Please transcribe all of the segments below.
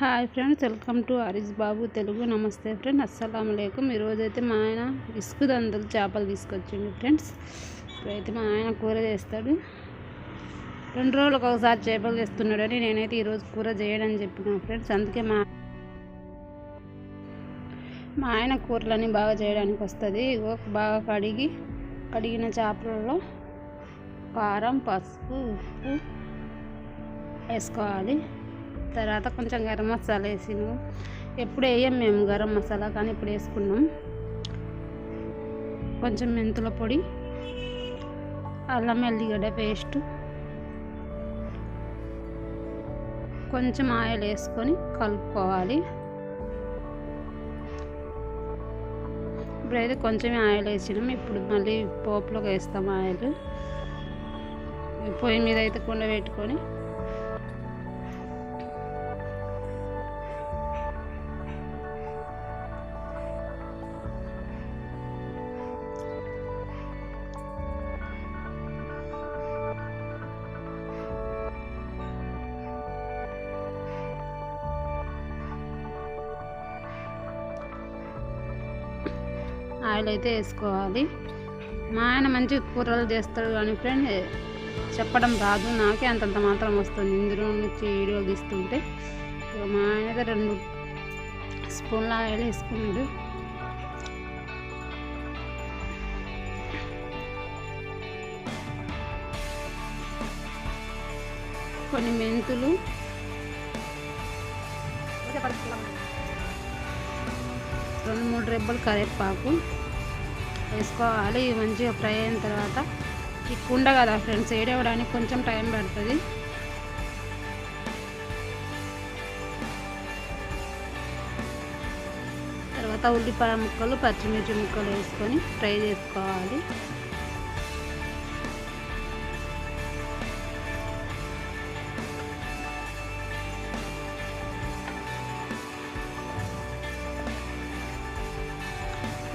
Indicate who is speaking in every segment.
Speaker 1: Hi friends welcome to Harish Babu Telugu namaste friend అస్సలం లేకం ఈరోజైతే మా ఆయన ఇసుకు దందలు చేపలు తీసుకొచ్చిండు ఫ్రెండ్స్ ఇప్పుడైతే మా ఆయన కూర చేస్తాడు. రెండు రోజులకు ఒకసారి చేపలు చేస్తున్నాడని నేనైతే ఈరోజు కూర చేయడని చెప్పిన ఫ్రెండ్స్ అందుకే మా మా ఆయన కూరలన్నీ బాగా చేయడానికి వస్తుంది. ఇగో బాగా కడిగి కడిగిన చేపలలో కారం పసుపు ఉప్పు వేసుకోవాలి. తర్వాత కొంచెం గరం మసాలా వేసినాం. ఎప్పుడు వేయం మేము గరం మసాలా కానీ ఇప్పుడు వేసుకున్నాం. కొంచెం మెంతుల పొడి అల్లం ఎల్లిగడ్డ పేస్ట్ కొంచెం ఆయిల్ వేసుకొని కలుపుకోవాలి. ఇప్పుడైతే కొంచెమే ఆయిల్ వేసినాం. ఇప్పుడు మళ్ళీ పోపులోకి వేస్తాం ఆయిల్. పొయ్యి మీద అయితే కుండ పెట్టుకొని ఆయిల్ అయితే వేసుకోవాలి. మా ఆయన మంచి కూరలు చేస్తాడు కానీ ఫ్రెండ్ చెప్పడం రాదు. నాకే అంతంత మాత్రం వస్తుంది. ఇందులో నుంచి వీడియో తీస్తుంటే మా ఆయన అయితే రెండు స్పూన్ల ఆయిల్ వేసుకున్నాడు. కొన్ని మెంతులు. రెండు మూడు రెబ్బలు కరివేపాకు. వేసుకోవాలి. మంచిగా ఫ్రై అయిన తర్వాత ఈ కుండ కదా ఫ్రెండ్స్ ఏడవడానికి కొంచెం టైం పడుతుంది. తర్వాత ఉల్లిపాయ ముక్కలు పచ్చిమిర్చి ముక్కలు వేసుకొని ఫ్రై చేసుకోవాలి.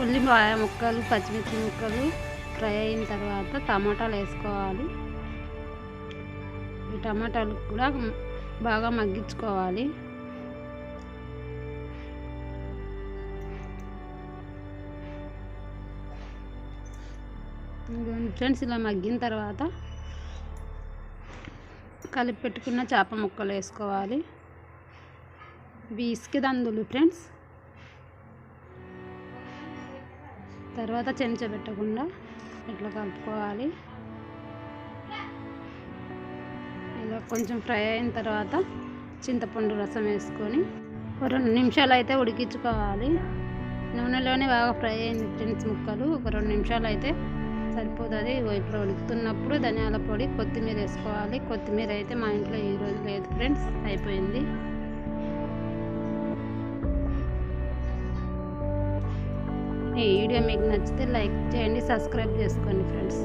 Speaker 1: ఉల్లిపాయ ముక్కలు పచ్చిమిర్చి ముక్కలు ఫ్రై అయిన తర్వాత టమాటాలు వేసుకోవాలి. ఈ టమాటాలు కూడా బాగా మగ్గించుకోవాలి. ఫ్రెండ్స్ ఇలా మగ్గిన తర్వాత కలిపి పెట్టుకున్న చేప ముక్కలు వేసుకోవాలి. ఇసుక దందులు ఫ్రెండ్స్. తర్వాత చెంచా పెట్టకుండా ఇట్లా కలుపుకోవాలి. ఇలా కొంచెం ఫ్రై అయిన తర్వాత చింతపండు రసం వేసుకొని ఒక రెండు నిమిషాలు అయితే ఉడికించుకోవాలి. నూనెలోనే బాగా ఫ్రై అయింది ఫ్రెండ్స్ ముక్కలు. ఒక రెండు నిమిషాలు అయితే సరిపోతుంది ఇప్పుడు ఉడుకుతున్నప్పుడు ధనియాల పొడి కొత్తిమీర వేసుకోవాలి. కొత్తిమీర అయితే మా ఇంట్లో ఈరోజు లేదు ఫ్రెండ్స్ అయిపోయింది. ఈ వీడియో మీకు నచ్చితే లైక్ చేయండి సబ్స్క్రైబ్ చేసుకోండి ఫ్రెండ్స్.